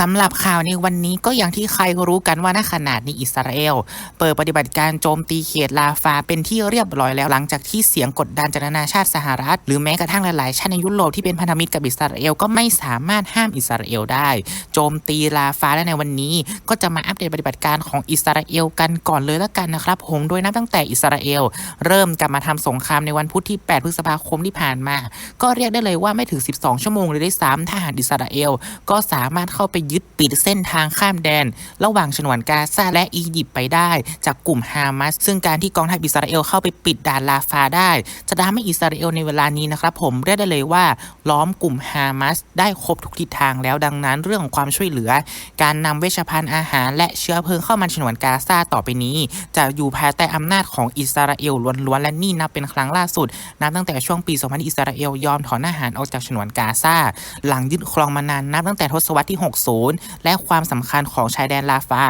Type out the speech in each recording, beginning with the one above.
สำหรับข่าวในวันนี้ก็อย่างที่ใครรู้กันว่าณขนาดนี้อิสราเอล เปิดปฏิบัติการโจมตีเขตลาฟาเป็นที่เรียบร้อยแล้วหลังจากที่เสียงกดดันจากนานาชาติสหรัฐ หรือแม้กระทั่งหลายๆ ชาติในยุโรปที่เป็นพันธมิตรกับอิสราเอลก็ไม่สามารถห้ามอิสราเอลได้ โจมตีลาฟาและในวันนี้ ก็จะมาอัปเดตปฏิบัติการของอิสราเอลกันก่อนเลยละกันนะครับผมโดยนับตั้งแต่อิสราเอล เริ่มกลับมาทำสงครามในวันพุธที่ 8 พฤษภาคมที่ผ่านมา ก็เรียกได้เลยว่าไม่ถึง 12 ชั่วโมงเลยด้วยซ้ำทหารอิสราเอล ก็สามารถเข้าไปยึดปิดเส้นทางข้ามแดน ระหว่างฉนวนกาซาและอียิปต์ไปได้ จากกลุ่มฮามาสซึ่งการที่กองทัพอิสราเอลเข้าไปปิดด่านลาฟาได้ จะทำให้อิสราเอลในเวลานี้นะครับผมเรียกได้เลยว่า ล้อมกลุ่มฮามาสได้ครบทุกทิศทางแล้วดังนั้นเรื่องของความช่วยเหลือ การนำเวชภัณฑ์อาหาร และเชื้อเพลิงเข้ามาฉนวนกาซาต่อไปนี้ จะอยู่ภายใต้อำนาจของอิสราเอลล้วนๆและนี่นับเป็นครั้งล่าสุดนับตั้งแต่ช่วงปี2000อิสราเอลยอมถอนอาหารออกจากฉนวนกาซาหลังยึดครองมานานนับตั้งแต่ทศวรรษที่ 60และความสำคัญของชายแดนลาฟา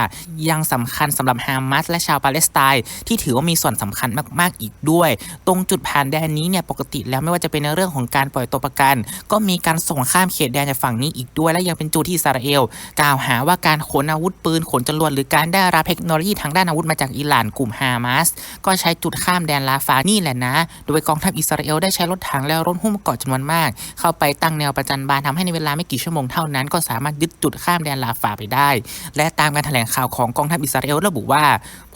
ยังสำคัญสำหรับฮามาสและชาวปาเลสไตน์ที่ถือว่ามีส่วนสำคัญมากๆอีกด้วย ตรงจุดผ่านแดนนี้เนี่ยปกติแล้วไม่ว่าจะเป็นในเรื่องของการปล่อยตัวประกัน ก็มีการส่งข้ามเขตแดนจากฝั่งนี้อีกด้วย และยังเป็นจุดที่อิสราเอล กล่าวหาว่าการขนอาวุธปืนขนจรวดหรือการได้รับเทคโนโลยีทางด้านอาวุธมาจากอิหร่านกลุ่มฮามาสก็ใช้จุดข้ามแดนลาฟานี่แหละนะ โดยกองทัพอิสราเอลได้ใช้รถถังและรถหุ้มเกราะจำนวนมาก เข้าไปตั้งแนวประจันบานทำให้ในเวลาไม่กี่ชั่วโมงเท่านั้น ก็สามารถยึดจุดข้ามแดนลาฟาไปได้ และตามการแถลงข่าวของกองทัพอิสราเอลระบุว่า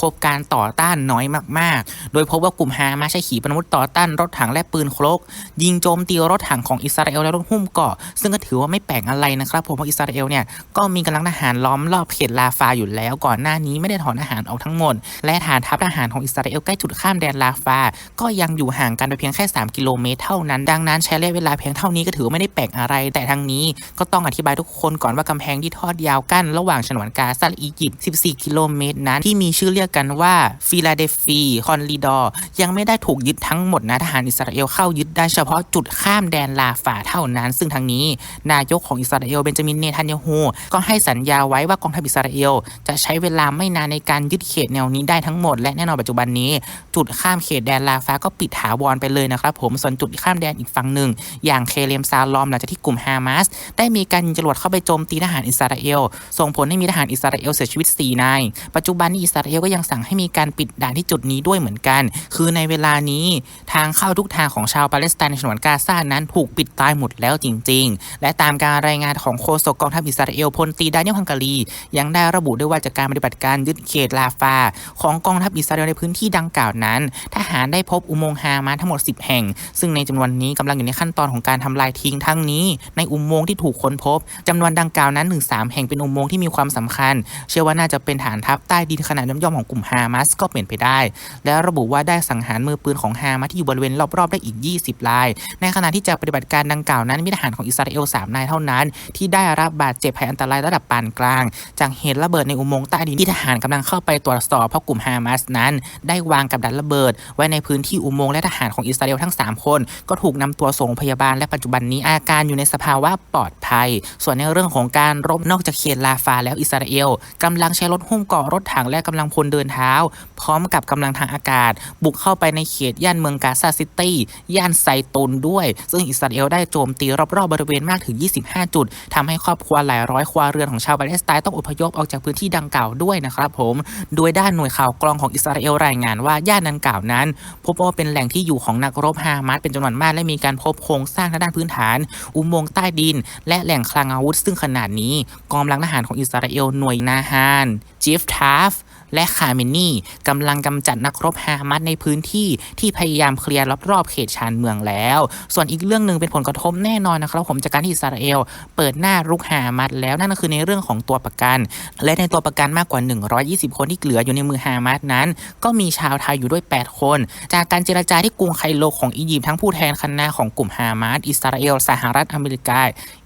พบการต่อต้านน้อยมากๆ โดยพบว่ากลุ่มฮามาใช้ขีปนาวุธต่อต้านรถถังและปืนโครก ยิงโจมตีรถถังของอิสราเอลและรถหุ้มเกาะ ซึ่งก็ถือว่าไม่แปลกอะไรนะครับผมเพราะอิสราเอลเนี่ยก็มีกำลังทหารล้อมรอบเขตลาฟาอยู่แล้ว ก่อนหน้านี้ไม่ได้ถอนอาหารออกทั้งหมด และฐานทัพทหารของอิสราเอลใกล้จุดข้ามแดนลาฟา ก็ยังอยู่ห่างกันไปเพียงแค่ 3 กิโลเมตรเท่านั้น ดังนั้นใช้ระยะเวลาเพียงเท่านี้ก็ถือไม่ได้แปลกอะไร แต่ทั้งนี้ก็ต้องอธิบายทุกคนก่อนว่ากำแพงที่ทอดยาวกั้นระหว่างฉนวนกาซาและอียิปต์ 14 กิโลเมตรนั้นที่มีชื่อเรียกกันว่าฟิลาเดฟีคอนลิดอร์ยังไม่ได้ถูกยึดทั้งหมดนะทหารอิสราเอลเข้ายึดได้เฉพาะจุดข้ามแดนลาฟาเท่านั้น ซึ่งทางนี้ นายกของอิสราเอลเบนจามินเนทันยาฮูก็ให้สัญญาไว้ว่ากองทัพอิสราเอล จะใช้เวลาไม่นานในการยึดเขตแนวนี้ได้ทั้งหมด และแน่นอนปัจจุบันนี้ จุดข้ามเขตแดนลาฟาก็ปิดถาวรไปเลยนะครับผมส่วนจุดข้ามแดนอีกฝั่งหนึ่ง อย่างเคเลมซาลอมหลังจากที่กลุ่มฮามาสได้มีการจรวดเข้าไปโจมตีทหารหารอิสราเอล ส่งผลให้มีทหารอิสราเอลเสียชีวิต 4 นาย ปัจจุบันนี้อิสราเอลก็ยังสั่งให้มีการปิดด่านที่จุดนี้ด้วยเหมือนกัน คือในเวลานี้ทางเข้าทุกทางของชาวปาเลสไตน์ในฉนวนกาซานั้นถูกปิดตายหมดแล้วจริง ๆ และตามการรายงานของโฆษกกองทัพอิสราเอลพลตีดานิเอลฮังการี ยังได้ระบุด้วยว่าจากการปฏิบัติการยึดเขตลาฟา ของกองทัพอิสราเอลในพื้นที่ดังกล่าวนั้น ทหารได้พบอุโมงค์ฮามาทั้งหมด 10 แห่ง ซึ่งในจำนวนนี้กำลังอยู่ในขั้นตอนของการทำลายทิ้งทั้งนี้ ในอุโมงค์ที่ถูกค้นพบจำนวนดังกล่าวนั้นถึง3แห่งเป็นอุโมงค์ที่มีความสำคัญ เชื่อว่าน่าจะเป็นฐานทัพใต้ดินขนาดย่อมๆของกลุ่มฮามาสก็เป็นไปได้ และระบุว่าได้สังหารมือปืนของฮามาสที่อยู่บริเวณรอบๆได้อีก 20ราย ในขณะที่จากปฏิบัติการดังกล่าวนั้นมีทหารของอิสราเอล3นายเท่านั้น ที่ได้รับบาดเจ็บภัยอันตรายระดับปานกลาง จากเหตุระเบิดในอุโมงค์ใต้ดินที่ทหารกำลังเข้าไปตรวจสอบเพราะกลุ่มฮามาสนั้น ได้วางกับดักระเบิด ไว้ในพื้นที่อุโมงค์และทหารของอิสราเอลทั้ง 3 คน ก็ถูกนำตัวส่งโรงพยาบาลและปัจจุบันนี้อาการอยู่ในสภาวะปลอดภัย ส่วนในเรื่องของการรบนอกจากเขตลาฟาแล้วอิสราเอลกำลังใช้รถหุ้มเกาะรถถังและกำลังพลเดินเท้า พร้อมกับกำลังทางอากาศ บุกเข้าไปในเขตย่านเมืองกาซาซิตี้ย่านไซตุนด้วย ซึ่งอิสราเอลได้โจมตีรอบๆบริเวณมากถึง 25 จุดทำให้ครอบครัวหลายร้อยครัวเรือนของชาวปาเลสไตน์ต้องอพยพออกจากพื้นที่ดังกล่าวด้วยนะครับผม โดยด้านหน่วยข่าวกรองของอิสราเอลรายงานว่าย่านดังกล่าวนั้น พบว่าเป็นแหล่งที่อยู่ของนักรบฮามาสเป็นจำนวนมากและมีการพบโครงสร้างทางด้านพื้นฐาน อุโมงค์ใต้ดิน และแหล่งคลังอาวุธซึ่งขนาดนี้กองกำลังทหารของอิสราเอลหน่วยนาฮานจิฟทาฟ และคาเมนีกำลังกำจัดนักรบฮามาสในพื้นที่ที่พยายามเคลียร์รอบๆเขตชานเมืองแล้ว ส่วนอีกเรื่องหนึ่งเป็นผลกระทบแน่นอนนะครับ ผมจากการที่อิสราเอล เปิดหน้ารุกฮามาสแล้วนั่นก็คือในเรื่องของตัวประกัน และในตัวประกันมากกว่า 120 คนที่เหลืออยู่ในมือฮามาสนั้น ก็มีชาวไทยอยู่ด้วย 8 คน จากการเจรจาที่กรุงไคโรของอียิปต์ทั้งผู้แทนคณะของกลุ่มฮามาสอิสราเอลสหรัฐอเมริกา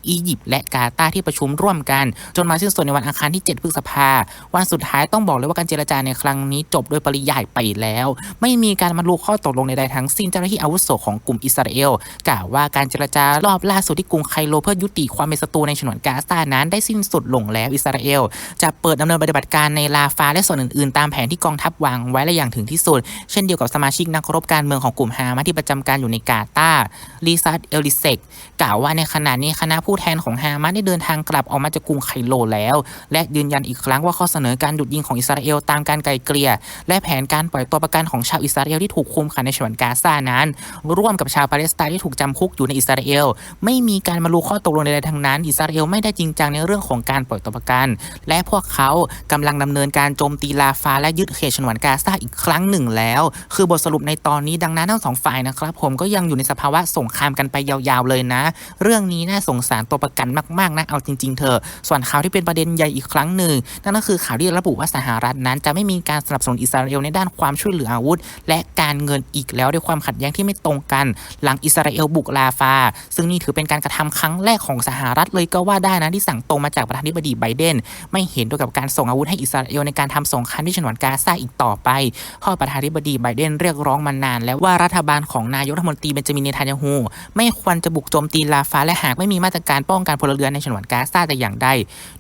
อียิปต์และกาตาร์ที่ประชุมร่วมกัน จนมาสิ้นสุดในวันอังคารที่ 7 พฤษภาวันสุดท้ายต้องบอกเลยว่าการเจรจาในครั้งนี้จบโดยปริยายไปแล้ว ไม่มีการบรรลุข้อตกลงใดๆทั้งสิ้นเจ้าหน้าที่อาวุโสของกลุ่มอิสราเอลกล่าวว่าการเจรจารอบล่าสุดที่กรุงไคโรเพื่อยุติความเป็นศัตรูในฉนวนกาซานั้นได้สิ้นสุดลงแล้วอิสราเอล จะเปิดดำเนินปฏิบัติการในลาฟาและส่วนอื่นๆ ตามแผนที่กองทัพวางไว้และอย่างถึงที่สุด เช่นเดียวกับสมาชิกนักรบการเมืองของกลุ่มฮามาที่ประจำการอยู่ในกาตาร์ลิซาร์ดเอลิเซกกล่าวว่าในขณะนี้คณะผู้แทนของฮามาได้เดินทางกลับออกมาจากกรุงไคโรแล้ว และยืนยันอีกครั้งว่าข้อเสนอการหยุดยิงของอิสราเอลตามการไกลเกลี่ย และแผนการปล่อยตัวประกันของชาวอิสราเอลที่ถูกคุมขังในฉนวนกาซานั้น ร่วมกับชาวปาเลสไตน์ที่ถูกจำคุกอยู่ในอิสราเอล ไม่มีการบรรลุข้อตกลงใดๆทั้งนั้น อิสราเอลไม่ได้จริงจังในเรื่องของการปล่อยตัวประกัน และพวกเขากำลังดำเนินการโจมตีลาฟาและยึดเขตฉนวนกาซาอีกครั้งหนึ่งแล้ว คือบทสรุปในตอนนี้ดังนั้นทั้งสองฝ่ายนะครับ ผมก็ยังอยู่ในสภาวะสงครามกันไปยาวๆเลยนะ เรื่องนี้น่าสงสารตัวประกันมากๆนะเอาจริง ๆเถอส่วนข่าวที่เป็นประเด็นใหญ่อีกครั้งหนึ่งนั่นก็คือข่าวที่ระบุว่าสหรัฐนั้นจะไม่มีการสนับสนุนอิสราเอลในด้านความช่วยเหลืออาวุธ และการเงินอีกแล้วด้วยความขัดแย้งที่ไม่ตรงกัน หลังอิสราเอลบุกลาฟา ซึ่งนี่ถือเป็นการกระทำครั้งแรกของสหรัฐเลยก็ว่าได้นะที่สั่งตรงมาจากประธานาธิบดีไบเดน ไม่เห็นด้วยกับการส่งอาวุธให้อิสราเอลในการทำสงครามที่ฉนวนกาซาอีกต่อไปเพราะประธานาธิบดีไบเดนเรียกร้องมานาน แล้วว่ารัฐบาลของนายกรัฐมนตรีเบนจามินเนทันยาฮูไม่ควรจะบุกโจมตีลาฟาและหากไม่มีมาตรการป้องกันพลเรือนในฉนวนกาซาแต่อย่างใด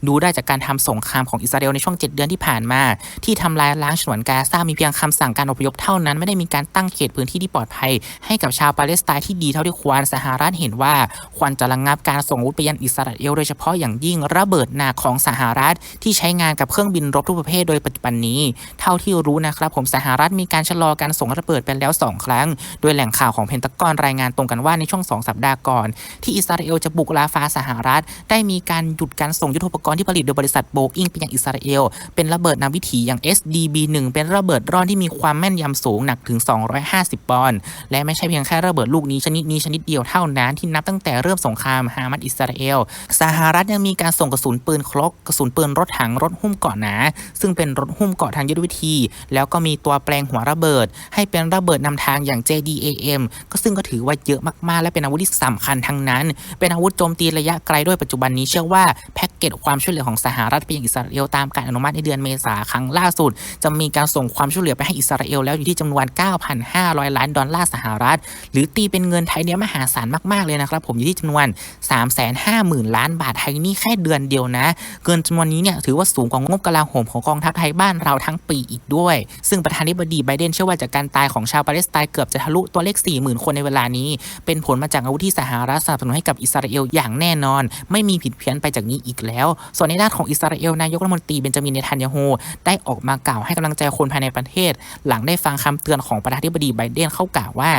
ดูได้จากการทำสงครามของอิสราเอลในช่วง 7 เดือนที่ผ่านมาที่ทำลายล้างฉนวนกาซามีเพียงคำสั่งการอพยพเท่านั้น ไม่ได้มีการตั้งเขตพื้นที่ที่ปลอดภัย ให้กับชาวปาเลสไตน์ที่ดีเท่าที่ควรสหรัฐเห็นว่าควรจะระงงับการส่งอาวุธไปยังอิสราเอลโดยเฉพาะอย่างยิ่งระเบิดหนักของสหรัฐที่ใช้งานกับเครื่องบินรบทุกประเภทโดยปัจจุบันนี้ เท่าที่รู้นะครับผมสหรัฐมีการชะลอการส่งระเบิดไปแล้ว 2 ครั้ง โดยแหล่งข่าวของเพนตากอนรายงานตรงกันว่าในช่วง 2 สัปดาห์ก่อน ที่อิสราเอลจะบุกลาฟาสหรัฐ ได้มีการหยุดการส่งยุทโธปกรณ์ที่ผลิตโดยบริษัทโบอิงไปยังอิสราเอลเป็นระเบิดนำวิถีอย่าง SDB1 เป็นระเบิดร่อนที่มีความแม่นยำสูงหนักถึง 250 ปอนด์และไม่ใช่เพียงแค่ระเบิดลูกนี้ชนิดนี้ชนิดเดียวเท่านั้นที่นับตั้งแต่เริ่มสงครามฮามาสอิสราเอลสหรัฐยังมีการส่งกระสุนปืนคลกกระสุนปืนรถถังรถหุ้มเกาะหนา ซึ่งเป็นรถหุ้มเกาะทางยุทธวิธี แล้วก็มีตัวแปลงหัวระเบิด ให้เป็นระเบิดนำทางอย่าง JDAM ก็ซึ่งก็ถือว่าเยอะมากๆ และเป็นอาวุธที่สำคัญทั้งนั้น เป็นอาวุธโจมตีระยะไกลด้วยปัจจุบันนี้เชื่อว่าแพ็กเกจความช่วยเหลือของสหรัฐไปยังอิสราเอลตามการอนุมัติในเดือนเมษาครั้งล่าสุด จะมีการส่งความช่วยเหลือไปให้อิสราเอลแล้วอยู่ที่จำนวน 9,500 ล้านดอลลาร์สหรัฐ หรือตีเป็นเงินไทยเนี่ยมหาศาลมาก ๆ เลยนะครับ ผมอยู่ที่จำนวน 350,000 ล้านบาทไทยนี่แค่เดือนเดียวนะ เกินจำนวนนี้เนี่ยถือว่าสูงกว่างบกลาโหมของกองทัพไทยบ้านเราทั้งปีอีกด้วย ซึ่งประธานาธิบดีไบเดนเชื่อว่าจากการตายของชาวปาเลสไตน์เกือบจะทะลุตัวเลข 40,000 คนในเวลานี้ เป็นผลมาจากอาวุธที่สหรัฐสนับสนุนให้กับอิสราเอลอย่างแน่นอน ไม่มีผิดเพี้ยนไปจากนี้อีกแล้ว ส่วนในด้านของอิสราเอลนายกรัฐมนตรีเบนจามินเนทันยาฮูได้ออกมากล่าวให้กำลังใจคนภายในประเทศ หลังได้ฟังคำเตือนของประธานาธิบดีไบเดนเข้ากล่าวว่า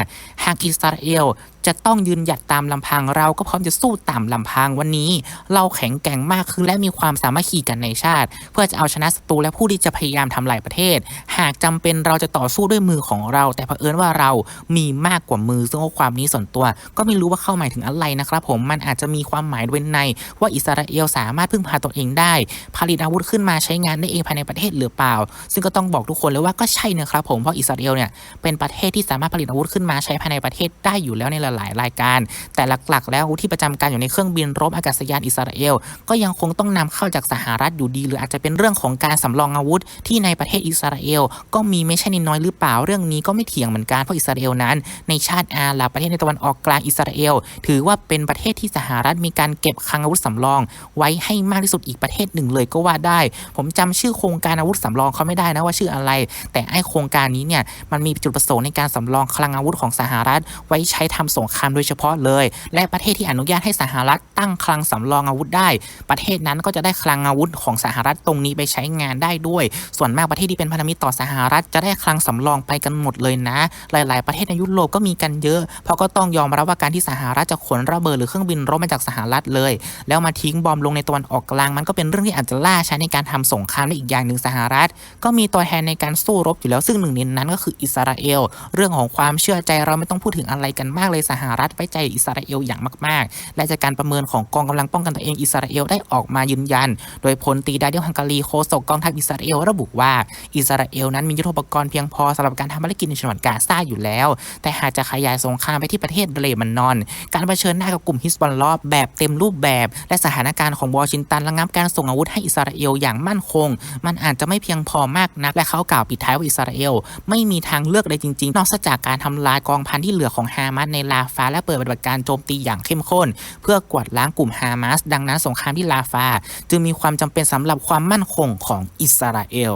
หากอิสราเอล จะต้องยืนหยัดตามลำพังเราก็พร้อมจะสู้ตามลำพังวันนี้ เราแข็งแกร่งมากขึ้นและมีความสามัคคีกันในชาติ เพื่อจะเอาชนะศัตรูและผู้ที่จะพยายามทำลายประเทศ หากจำเป็นเราจะต่อสู้ด้วยมือของเรา แต่เผอิญว่าเรามีมากกว่ามือซึ่งข้อความนี้ส่วนตัว ก็ไม่รู้ว่าเข้าหมายถึงอะไรนะครับผมมันอาจจะมีความหมายเว้นใน ว่าอิสราเอลสามารถพึ่งพาตนเองได้ ผลิตอาวุธขึ้นมาใช้งานได้เองภายในประเทศหรือเปล่า ซึ่งก็ต้องบอกทุกคนเลยว่าก็ใช่นะครับผมเพราะอิสราเอลเนี่ยเป็นประเทศที่สามารถผลิตอาวุธขึ้นมาใช้ภายในประเทศได้อยู่แล้วในหลายๆรายการ แต่หลักๆ แล้วที่ประจำการอยู่ในเครื่องบินรบอากาศยานอิสราเอล ก็ยังคงต้องนำเข้าจากสหรัฐอยู่ดี หรืออาจจะเป็นเรื่องของการสำรองอาวุธ ที่ในประเทศอิสราเอล ก็มีไม่ใช่น้อยหรือเปล่าเรื่องนี้ก็ไม่เถียงเหมือนกันเพราะอิสราเอลนั้น ในชาติอาหรับประเทศในตะวันออกกลางอิสราเอล ถือว่าเป็นประเทศที่สหรัฐมีการเก็บคลังอาวุธสำรอง ไว้ให้มากที่สุดอีกประเทศหนึ่งเลยก็ว่าได้ ผมจำชื่อโครงการอาวุธสำรองเขาไม่ได้นะว่าชื่ออะไร แต่ไอโครงการนี้เนี่ยมันมีจุดประสงค์ในการสำรองคลังอาวุธของสหรัฐ ไว้ใช้ทำสงครามโดยเฉพาะเลย และประเทศที่อนุญาตให้สหรัฐตั้งคลังสำรองอาวุธได้ ประเทศนั้นก็จะได้คลังอาวุธของสหรัฐตรงนี้ไปใช้งานได้ด้วย ส่วนมากประเทศที่เป็นพันธมิตรต่อสหรัฐจะได้คลังสำรองไปกันหมดเลยนะ หลาย ๆ ประเทศในยุโรปก็มีกันเยอะ เพราะก็ต้องยอมรับว่าการที่สหรัฐจะขนระเบิดหรือเครื่องบินรบมาจากสหรัฐเลย แล้วมาทิ้งบอมลงในตะวันออกกลางมันก็เป็นเรื่องที่อาจจะล่าช้าในการทำสงครามและอีกอย่างหนึ่งสหรัฐ ก็มีตัวแทนในการสู้รบอยู่แล้วซึ่งหนึ่งในนั้นก็คืออิสราเอล เรื่องของความเชื่อใจเราไม่ต้องพูดถึงอะไรกันมากเลยสหรัฐไว้ใจอิสราเอลอย่างมาก ๆ และจากการประเมินของกองกำลังป้องกันตัวเองอิสราเอลได้ออกมายืนยัน โดยพลตีดาเดียลฮังการีโฆษกกองทัพอิสราเอลระบุว่าอิสราเอลนั้นมียุทโธปกรณ์เพียงพอสำหรับการทำภารกิจในฉนวนกาซาอยู่แล้ว แต่หากจะขยายสงครามไปที่ประเทศเลบานอน การเผชิญหน้ากับกลุ่มฮิสบอลลอฮ์แบบเต็มรูปแบบ และสถานการณ์ของวอชิงตันระงับการส่งอาวุธให้อิสราเอลอย่างมั่นคง มันอาจจะไม่เพียงพอมากนัก และเขากล่าวปิดท้ายว่าอิสราเอล ไม่มีทางเลือกใดจริงๆ นอกจากการทำลายกองพันที่เหลือของฮามาสในลาาฟาและเปิดปฏิบัติการโจมตีอย่างเข้มข้น เพื่อกวาดล้างกลุ่มฮามาสดังนั้นสงครามที่ลาฟา จึงมีความจำเป็นสำหรับความมั่นคงของอิสราเอล